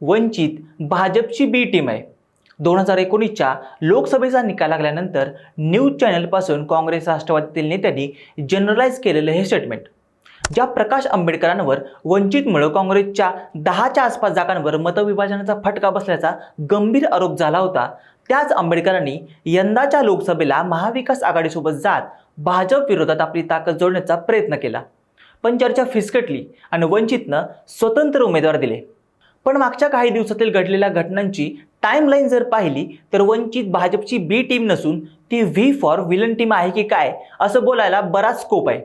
वंचित भाजपची बी टीम आहे. दोन हजार एकोणीसच्या लोकसभेचा निकाल लागल्यानंतर न्यूज चॅनलपासून काँग्रेस राष्ट्रवादीतील नेत्यांनी जनरलाइज केलेलं हे स्टेटमेंट ज्या प्रकाश आंबेडकरांवर वंचितमुळं काँग्रेसच्या दहाच्या आसपास जागांवर मतविभाजनाचा फटका बसल्याचा गंभीर आरोप झाला होता त्याच आंबेडकरांनी यंदाच्या लोकसभेला महाविकास आघाडीसोबत जात भाजप विरोधात आपली ताकद जोडण्याचा प्रयत्न केला. पण चर्चा फिसकटली आणि वंचितनं स्वतंत्र उमेदवार दिले. पण मागच्या काही दिवसातील घडलेल्या घटनांची टाईमलाईन जर पाहिली तर वंचित भाजपची बी टीम नसून ती व्ही फॉर विलन टीम आहे की काय असं बोलायला बराच स्कोप आहे.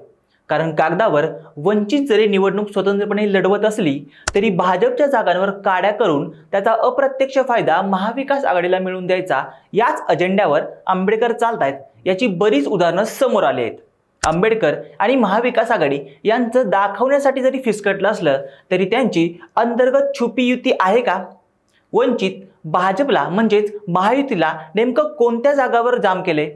कारण कागदावर वंचित जरी निवडणूक स्वतंत्रपणे लढवत असली तरी भाजपच्या जागांवर काड्या करून त्याचा अप्रत्यक्ष फायदा महाविकास आघाडीला मिळवून द्यायचा याच अजेंड्यावर आंबेडकर चालतायत याची बरीच उदाहरणं समोर आली आहेत. आंबेडकर आणि महाविकास आघाडी यांचं दाखवण्यासाठी जरी फिसकटलं असलं तरी त्यांची अंतर्गत छुपी युती आहे का? वंचित भाजपला म्हणजेच महायुतीला नेमकं कोणत्या जागावर जाम केले?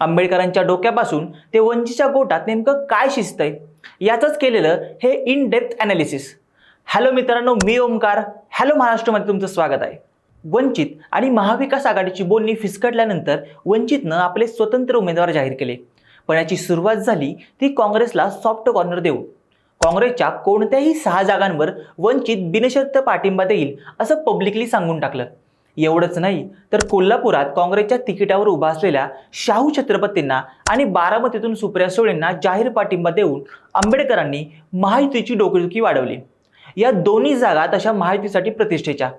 आंबेडकरांच्या डोक्यापासून ते वंचितच्या गोटात नेमकं काय शिजतंय? याचंच केलेलं हे इन डेप्थ ॲनालिसिस हॅलो मित्रांनो मी ओमकार हॅलो महाराष्ट्रमध्ये तुमचं स्वागत आहे. वंचित आणि महाविकास आघाडीची बोलणी फिसकटल्यानंतर वंचितनं आपले स्वतंत्र उमेदवार जाहीर केले. पण याची सुरुवात झाली ती काँग्रेसला सॉफ्ट कॉर्नर देऊन. काँग्रेसच्या कोणत्याही सहा जागांवर वंचित बिनशर्त पाठिंबा देईल असं पब्लिकली सांगून टाकलं. एवढंच नाही तर कोल्हापुरात काँग्रेसच्या तिकिटावर उभा असलेल्या शाहू छत्रपतींना आणि बारामतीतून सुप्रिया सुळेंना जाहीर पाठिंबा देऊन आंबेडकरांनी महायुतीची डोकेदुखी वाढवली. या दोन्ही जागा तशा महायुतीसाठी प्रतिष्ठेच्या.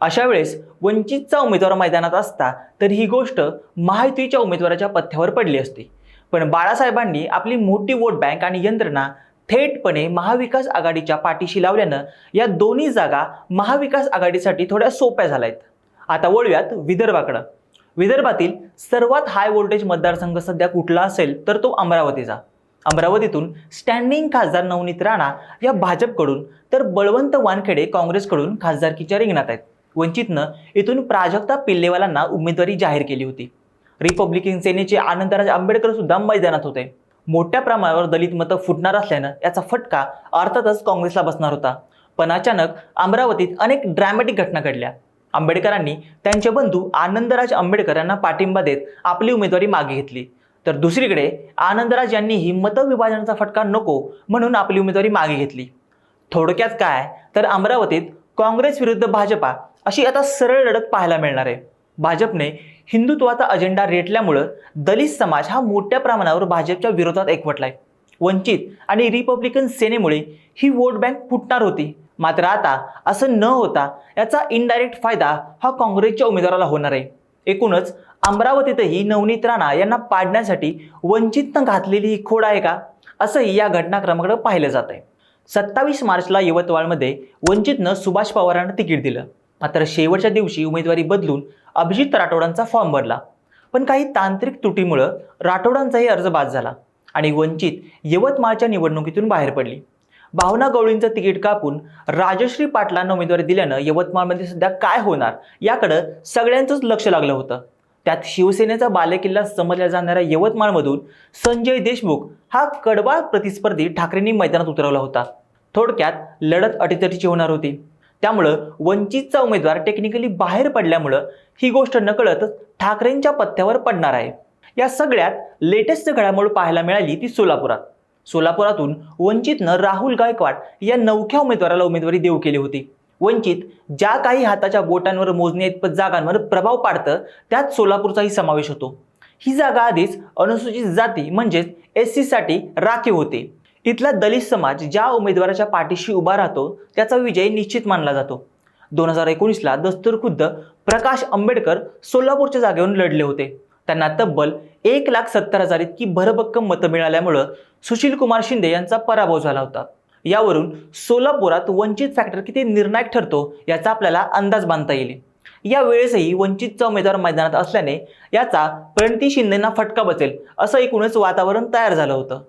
अशा वेळेस वंचितचा उमेदवार मैदानात असता तर ही गोष्ट महायुतीच्या उमेदवाराच्या पथ्यावर पडली असती. पण बाळासाहेबांनी आपली मोठी वोट बँक आणि यंत्रणा थेटपणे महाविकास आघाडीच्या पाठीशी लावल्यानं या दोन्ही जागा महाविकास आघाडीसाठी थोड्या सोप्या झाल्या आहेत आता वळूयात विदर्भाकडं. विदर्भातील सर्वात हाय व्होल्टेज मतदारसंघ सध्या कुठला असेल तर तो अमरावतीचा. अमरावतीतून स्टँडिंग खासदार नवनीत राणा या भाजपकडून तर बळवंत वानखेडे काँग्रेसकडून खासदारकीच्या रिंगणात आहेत. वंचितनं इथून प्राजक्ता पिल्लेवालांना उमेदवारी जाहीर केली होती. रिपब्लिकन सेनेचे आनंदराज आंबेडकर सुद्धा मैदानात होते. मोठ्या प्रमाणावर दलित मतं फुटणार असल्यानं याचा फटका अर्थातच काँग्रेसला बसणार होता. पण अचानक अमरावतीत अनेक ड्रॅमॅटिक घटना घडल्या. आंबेडकरांनी त्यांचे बंधू आनंदराज आंबेडकर यांना पाठिंबा देत आपली उमेदवारी मागे घेतली. तर दुसरीकडे आनंदराज यांनीही मतविभाजनाचा फटका नको म्हणून आपली उमेदवारी मागे घेतली. थोडक्यात काय? तर अमरावतीत काँग्रेस विरुद्ध भाजपा अशी आता सरळ लढत पाहायला मिळणार आहे. भाजपने हिंदुत्वाचा अजेंडा रेटल्यामुळं दलित समाज हा मोठ्या प्रमाणावर भाजपच्या विरोधात एकवटलाय. वंचित आणि रिपब्लिकन सेनेमुळे ही वोट बँक फुटणार होती. मात्र आता असं न होता याचा इनडायरेक्ट फायदा हा काँग्रेसच्या उमेदवाराला होणार आहे. एकूणच अमरावतीतही नवनीत राणा यांना पाडण्यासाठी वंचितनं घातलेली ही खोड आहे का? असंही या घटनाक्रमाकडे पाहिलं जात आहे सत्तावीस मार्चला यवतमाळमध्ये वंचितनं सुभाष पवारांना तिकीट दिलं. मात्र शेवटच्या दिवशी उमेदवारी बदलून अभिजित राठोडांचा फॉर्म भरला. पण काही तांत्रिक त्रुटीमुळं राठोडांचाही अर्ज बाद झाला आणि वंचित यवतमाळच्या निवडणुकीतून बाहेर पडली. भावना गवळींचं तिकीट कापून राजश्री पाटलांना उमेदवारी दिल्यानं यवतमाळमध्ये सध्या काय होणार याकडं सगळ्यांचंच लक्ष लागलं होतं. त्यात शिवसेनेचा बालेकिल्ला समजल्या जाणाऱ्या यवतमाळमधून संजय देशमुख हा कडवा प्रतिस्पर्धी ठाकरेंनी मैदानात उतरवला होता. थोडक्यात लढत अटीतटीची होणार होती. त्यामुळं वंचितचा उमेदवार टेक्निकली बाहेर पडल्यामुळं ही गोष्ट नकळतच ठाकरेंच्या पथ्यावर पडणार आहे. या सगळ्यात लेटेस्ट घडामोड पाहायला मिळाली ती सोलापुरात. सोलापुरातून वंचितनं राहुल गायकवाड या नवख्या उमेदवाराला उमेदवारी देऊ केली होती. वंचित ज्या काही हाताच्या बोटांवर मोजणी इतपत जागांवर प्रभाव पाडतं त्यात सोलापूरचाही समावेश होतो. ही जागा आधीच अनुसूचित जाती म्हणजेच एस सीसाठी राखीव होते. इथला दलित समाज ज्या उमेदवाराच्या पाठीशी उभा राहतो त्याचा विजय निश्चित मानला जातो. दोन हजार एकोणीसला दस्तूरखुद्द प्रकाश आंबेडकर सोलापूरच्या जागेवरून लढले होते. त्यांना तब्बल एक लाख सत्तर हजार इतकी भरभक्कम मतं मिळाल्यामुळं सुशील कुमार शिंदे यांचा पराभव झाला होता. यावरून सोलापुरात वंचित फॅक्टर किती निर्णायक ठरतो याचा आपल्याला अंदाज बांधता येईल. या वेळेसही वंचितचा उमेदवार मैदानात असल्याने याचा प्रणती शिंदेना फटका बसेल असं एकूणच वातावरण तयार झालं होतं.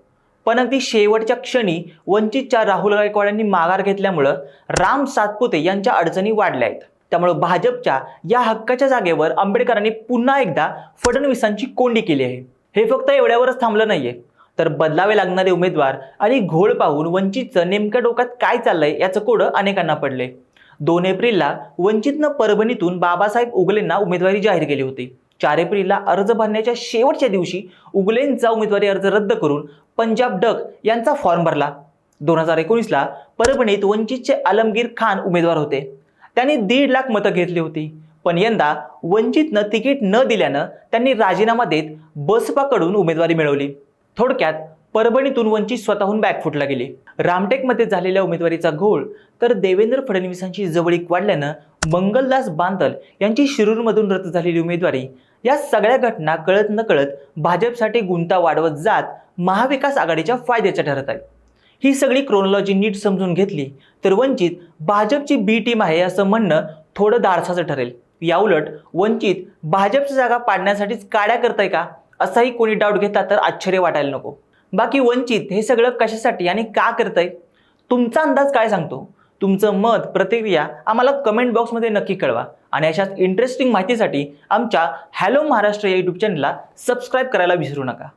पण अगदी शेवटच्या क्षणी वंचितच्या राहुल गायकवाडांनी माघार घेतल्यामुळं राम सातपुते यांच्या अडचणी वाढल्या आहेत. त्यामुळं भाजपच्या या हक्काच्या जागेवर आंबेडकरांनी पुन्हा एकदा फडणवीसांची कोंडी केली आहे. हे फक्त एवढ्यावरच थांबलं नाहीये. तर बदलावे लागणारे उमेदवार आणि घोळ पाहून वंचितचं नेमक्या डोक्यात काय चाललंय याचं कोडं अनेकांना पडले. दोन एप्रिलला वंचितनं परभणीतून बाबासाहेब उगलेंना उमेदवारी जाहीर केली होती. चार एप्रिलला अर्ज भरण्याच्या शेवटच्या दिवशी उगलेंचा उमेदवारी अर्ज रद्द करून पंजाब डक यांचा फॉर्म भरला. दोन हजार एकोणीसला परभणीत वंचितचे आलमगीर खान उमेदवार होते. त्यांनी दीड लाख मतं घेतली होती. पण यंदा वंचितनं तिकीट न दिल्यानं त्यांनी राजीनामा देत बसपाकडून उमेदवारी मिळवली. थोडक्यात परभणीतून वंचित स्वतःहून बॅकफुटला गेली. रामटेकमध्ये झालेल्या उमेदवारीचा घोळ तर देवेंद्र फडणवीसांची जवळीक वाढल्यानं मंगलदास बांदल यांची शिरूरमधून रद्द झालेली उमेदवारी. या सगळ्या घटना कळत नकळत भाजपसाठी गुंता वाढवत जात महाविकास आघाडीच्या फायद्याच्या ठरत आहेत. ही सगळी क्रोनॉलॉजी नीट समजून घेतली तर वंचित भाजपची बी टीम आहे असं म्हणणं थोडं दारसाचं ठरेल. याउलट वंचित भाजपची जागा पाडण्यासाठीच काड्या करताय का? असाही कोणी डाऊट घेता तर आश्चर्य वाटायला नको. बाकी वंचित हे सगळं कशासाठी आणि का करतंय? तुमचा अंदाज काय सांगतो? तुमचं मत प्रतिक्रिया आम्हाला कमेंट बॉक्समध्ये नक्की कळवा. आणि अशाच इंटरेस्टिंग माहितीसाठी आमच्या हॅलो महाराष्ट्र या यूट्यूब चॅनलला सबस्क्राईब करायला विसरू नका.